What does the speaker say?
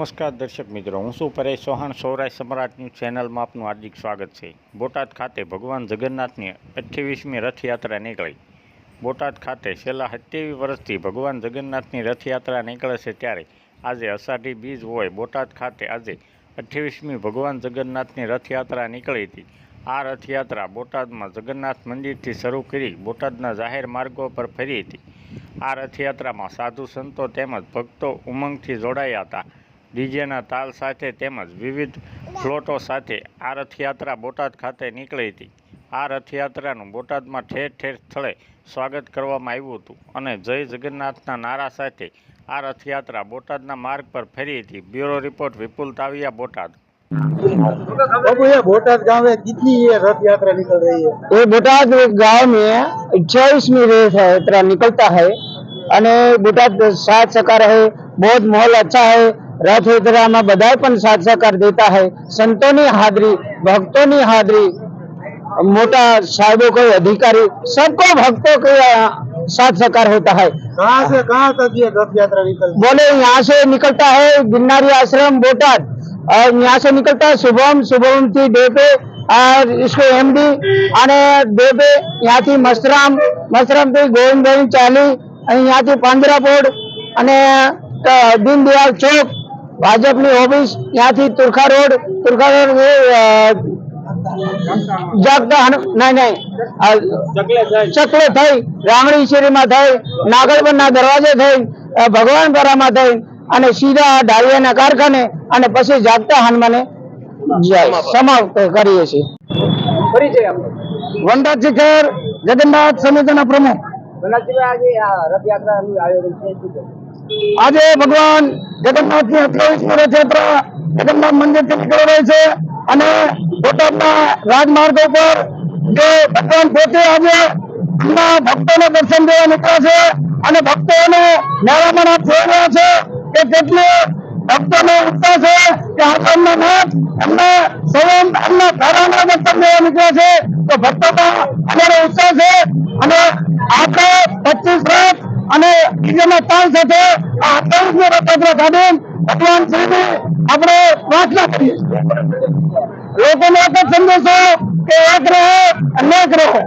નમસ્કાર દર્શક મિત્રો, હું શું પરેશ ચૌહાણ, સૌરાષ્ટ્ર સમ્રાટ ચેનલમાં આપનું હાર્દિક સ્વાગત છે. બોટાદ ખાતે ભગવાન જગન્નાથની અઠ્યાવીસમી રથયાત્રા નીકળી. બોટાદ ખાતે છેલ્લા અઠ્યાવીસ વર્ષથી ભગવાન જગન્નાથની રથયાત્રા નીકળે છે ત્યારે આજે અષાઢી બીજ હોય. બોટાદ ખાતે આજે અઠ્યાવીસમી ભગવાન જગન્નાથની રથયાત્રા નીકળી હતી. આ રથયાત્રા બોટાદમાં જગન્નાથ મંદિરથી શરૂ કરી બોટાદના જાહેર માર્ગો પર ફરી હતી. આ રથયાત્રામાં સાધુ સંતો તેમજ ભક્તો ઉમંગથી જોડાયા હતા. ડીજેના તાલ સાથે તેમજ વિવિધ ફ્લોટો સાથે આ રથયાત્રા બોટાદ ખાતે નીકળી હતી આ રથયાત્રાનું બોટાદમાં ઠેર ઠેર સ્થળે સ્વાગત કરવામાં આવ્યું હતું અને જય જગન્નાથના નારા સાથે આ રથયાત્રા બોટાદના માર્ગ પર ફરી હતી બ્યુરો રિપોર્ટ વિપુલ તાવિયા બોટાદ बाबू ये बोटाद गांव में कितनी ये रथ यात्रा निकल रही है ये बोटाद गांव में अट्ठाईसवीं रेस है यात्रा निकलता है અને બોટાદ સાથ સહકાર है बहुत माहौल अच्छा है રથ યાત્રામાં બધા પણ સાથ સહકાર દેતા હૈ સંતોની હાજરી ભક્તોની हाजरी मोटा साहबों के अधिकारी सबको भक्तों के साथ सकार होता है कहाँ से कहाँ तक ये रथ यात्रा निकलती बोले यहाँ से निकलता है गिरनारी आश्रम बोटाद और यहाँ से निकलता है शुभम शुभम थी डेपे और इसको एमडी અને ડેબે ત્યાંથી મસરામ મસરામથી ગોવિંદભાઈ ચાલી અને ત્યાંથી પાંદરાપોડ અને દીનદયાળ ચોક ભાજપની ઓફિસ ત્યાંથી તુરખા રોડ તુરખા રોડ જાગતા નહીં નહીં ચકલે થઈ. રામણી શેરીમાં થઈ નાગરબનના દરવાજે થઈ ભગવાનપરામાં થઈ અને સીધા ઢાળિયાના કારખાને અને પછી જાગતા હનુમાને જાય સમાપ્ત કરીએ છીએ. વનરાજ શિખર જગન્નાથ સમિતિના પ્રમુખ. આજે ભગવાન જગન્નાથની અઠ્યાવીસમી રથયાત્રા જગન્નાથ મંદિરથી નીકળી રહી છે અને બોટાદના રાજમાર્ગ ઉપર જે ભગવાન પોતે આજે એમના ભક્તોને દર્શન દેવા નીકળ્યા છે અને ભક્તોને મેળામાં જોઈ રહ્યા છે કે કેટલી ભક્તોને ઉત્સાહ છે કે આ એમના નાથ એમને સ્વયં એમના ઘરાના દર્શન દેવા નીકળ્યા છે. તો ભક્તોમાં અમારો ઉત્સાહ છે અને આપણે અને બીજાના તાલ સાથે આ અઠ્યાવીસમી રથયાત્રા કાઢી ભગવાન શ્રીને આપણે પ્રાર્થના કરીએ લોકોને એક જ સંદેશો કે એક રહો અનેક રહો.